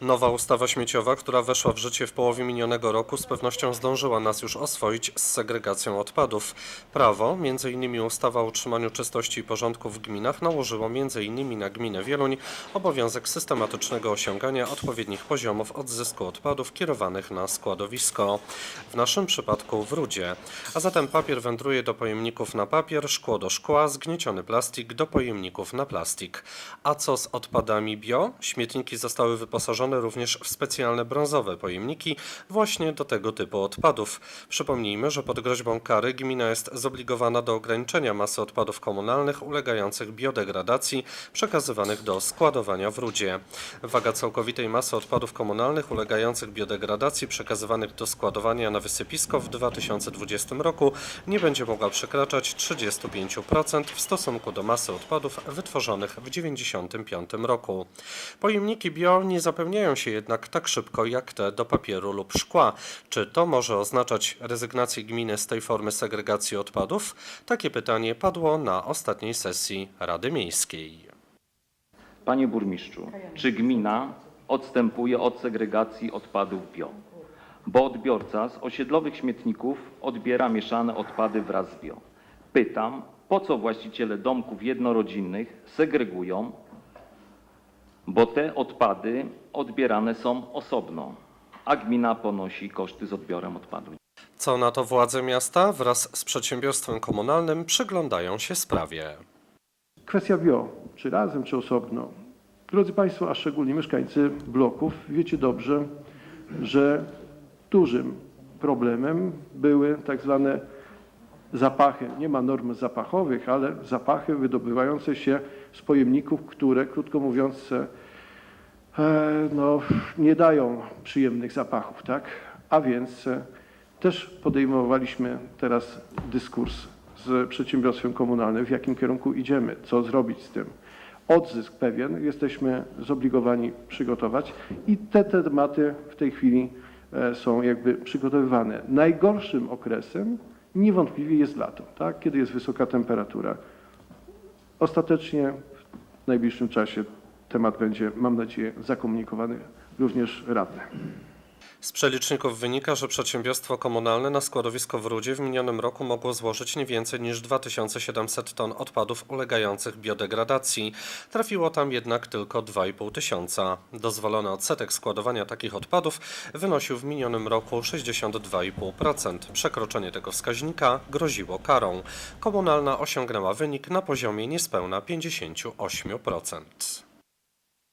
Nowa ustawa śmieciowa, która weszła w życie w połowie minionego roku, z pewnością zdążyła nas już oswoić z segregacją odpadów. Prawo, m.in. ustawa o utrzymaniu czystości i porządku w gminach, nałożyło m.in. na gminę Wieluń obowiązek systematycznego osiągania odpowiednich poziomów odzysku odpadów kierowanych na składowisko. W naszym przypadku w Rudzie. A zatem papier wędruje do pojemników na papier, szkło do szkła, zgnieciony plastik do pojemników na plastik. A co z odpadami bio? Śmietniki zostały wyposażone również w specjalne brązowe pojemniki właśnie do tego typu odpadów. Przypomnijmy, że pod groźbą kary gmina jest zobligowana do ograniczenia masy odpadów komunalnych ulegających biodegradacji przekazywanych do składowania w Rudzie. Waga całkowitej masy odpadów komunalnych ulegających biodegradacji przekazywanych do składowania na wysypisko w 2020 roku nie będzie mogła przekraczać 35% w stosunku do masy odpadów wytworzonych w 1995 roku. Pojemniki bio nie zapełniają się jednak tak szybko jak te do papieru lub szkła. Czy to może oznaczać rezygnację gminy z tej formy segregacji odpadów? Takie pytanie padło na ostatniej sesji Rady Miejskiej. Panie burmistrzu, czy gmina odstępuje od segregacji odpadów bio? Bo odbiorca z osiedlowych śmietników odbiera mieszane odpady wraz z bio. Pytam, po co właściciele domków jednorodzinnych segregują, bo te odpady odbierane są osobno, a gmina ponosi koszty z odbiorem odpadów. Co na to władze miasta wraz z przedsiębiorstwem komunalnym przyglądają się sprawie. Kwestia bio, czy razem, czy osobno. Drodzy Państwo, a szczególnie mieszkańcy bloków, wiecie dobrze, że dużym problemem były tak zwane zapachy. Nie ma norm zapachowych, ale zapachy wydobywające się z pojemników, które, krótko mówiąc, e, no, nie dają przyjemnych zapachów, tak? A więc e, też podejmowaliśmy teraz dyskurs z przedsiębiorstwem komunalnym, w jakim kierunku idziemy, co zrobić z tym. Odzysk pewien jesteśmy zobligowani przygotować i te tematy w tej chwili e, są jakby przygotowywane. Najgorszym okresem niewątpliwie jest lato, tak? kiedy jest wysoka temperatura. Ostatecznie w najbliższym czasie temat będzie, mam nadzieję, zakomunikowany również radnym. Z przeliczników wynika, że przedsiębiorstwo komunalne na składowisko w Rudzie w minionym roku mogło złożyć nie więcej niż 2700 ton odpadów ulegających biodegradacji. Trafiło tam jednak tylko 2,5 tysiąca. Dozwolony odsetek składowania takich odpadów wynosił w minionym roku 62,5%. Przekroczenie tego wskaźnika groziło karą. Komunalna osiągnęła wynik na poziomie niespełna 58%.